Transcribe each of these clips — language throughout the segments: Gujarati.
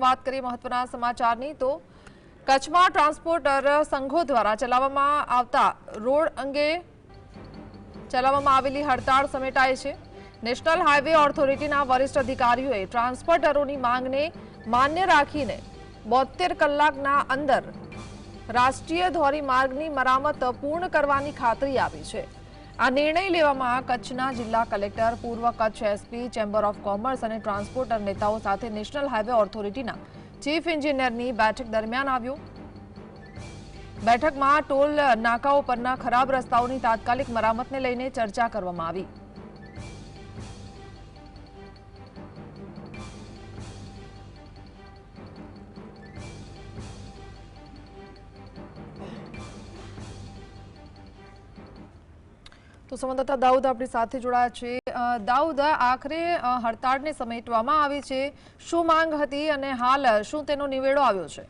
વાત કરીએ મહત્વના સમાચારની તો કચ્છમાં ટ્રાન્સપોર્ટર સંઘો દ્વારા ચલાવવામાં આવતા રોડ અંગે ચલાવવામાં આવેલી હડતાળ સમેટાય છે. નેશનલ હાઈવે ઓથોરિટીના વરિષ્ઠ અધિકારીઓએ ટ્રાન્સપોર્ટરોની માંગને માન્ય રાખીને બોતેર કલાકના અંદર રાષ્ટ્રીય ધોરીમાર્ગની મરામત પૂર્ણ કરવાની ખાતરી આપી છે. આ નિર્ણય લેવામાં કચ્છના જિલ્લા કલેક્ટર પૂર્વ Kutch SP chamber of commerce અને ટ્રાન્સપોર્ટર નેતાઓ સાથે નેશનલ હાઈવે ઓથોરિટીના ચીફ એન્જિનિયરની બેઠક દરમિયાન આવ્યો બેઠકમાં ટોલ નાકાઓ પરના ખરાબ રસ્તાઓની તાત્કાલિક મરામતને લઈને ચર્ચા કરવામાં આવી તો સંવાદદાતા દાઉદ આપણી સાથે જોડાયા છે. દાઉદ, આખરે હડતાળને સમેટવામાં આવી છે. શું માંગ હતી અને હાલ શું તેનો નિવેડો આવ્યો છે?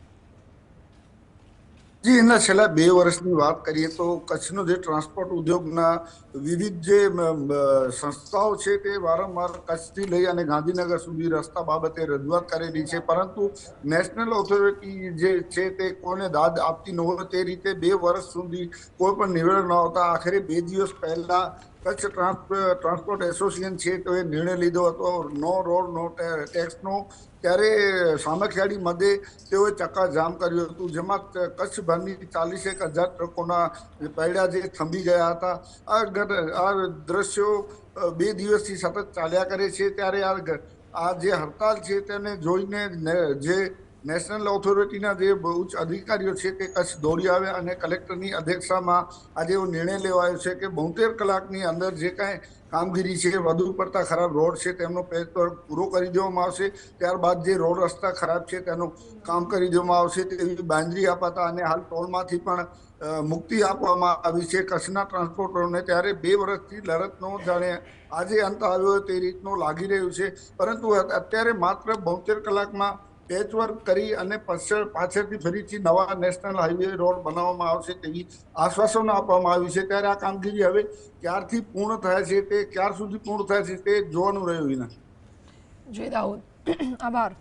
જી એના છેલ્લા બે વર્ષની વાત કરીએ તો કચ્છનો જે ટ્રાન્સપોર્ટ ઉદ્યોગના વિવિધ જે સંસ્થાઓ છે તે વારંવાર કચ્છથી લઈ અને ગાંધીનગર સુધી રસ્તા બાબતે રજૂઆત કરેલી છે. પરંતુ નેશનલ ઓથોરિટી જે છે તે કોને દાદ આપતી ન હોય તે રીતે બે વર્ષ સુધી કોઈ પણ નિવેડો ન આવતા. આખરે બે દિવસ પહેલા કચ્છ ટ્રાન્સપોર્ટ એસોસિએશન છે તો એ નિર્ણય લીધો હતો. નો રોડ, નો ટેક્સનો ત્યારે સામખિયાળી મધ્યે તેઓએ ચક્કાજામ કર્યું હતું, જેમાં કચ્છભરની ચાલીસેક હજાર ટ્રકોના પૈડા જે થંભી ગયા હતા. આ આ દ્રશ્યો બે દિવસથી સતત ચાલ્યા કરે છે. ત્યારે આ આ જે હડતાલ છે તેને જોઈને જે નેશનલ ઓથોરિટીના જે ઉચ્ચ અધિકારીઓ છે તે કચ્છ દોડી આવ્યા અને કલેક્ટરની અધ્યક્ષતામાં આજે એવો નિર્ણય લેવાયો છે કે બોતેર કલાકની અંદર જે કાંઈ કામગીરી છે, વધુ પડતા ખરાબ રોડ છે, તેમનો પેચ પૂરો કરી દેવામાં આવશે. ત્યારબાદ જે રોડ રસ્તા ખરાબ છે, તેનું કામ કરી દેવામાં આવશે તેવી બાંધરી અપાતા અને હાલ ટોલમાંથી પણ મુક્તિ આપવામાં આવી છે કચ્છના ટ્રાન્સપોર્ટરોને. ત્યારે બે વર્ષથી લડતનો જાણે આજે અંત આવ્યો તે રીતનું લાગી રહ્યું છે. પરંતુ અત્યારે માત્ર બોતેર કલાકમાં પેચવર્ક કરી અને પાછળ પાછળથી ફરીથી નવા નેશનલ હાઈવે રોડ બનાવવામાં આવશે તેવી આશ્વાસનો આપવામાં આવી છે. ત્યારે આ કામગીરી હવે ક્યારથી પૂર્ણ થાય છે તે, ક્યાર સુધી પૂર્ણ થાય છે તે જોવાનું રહ્યું વિના. જય દાઉદ આભાર.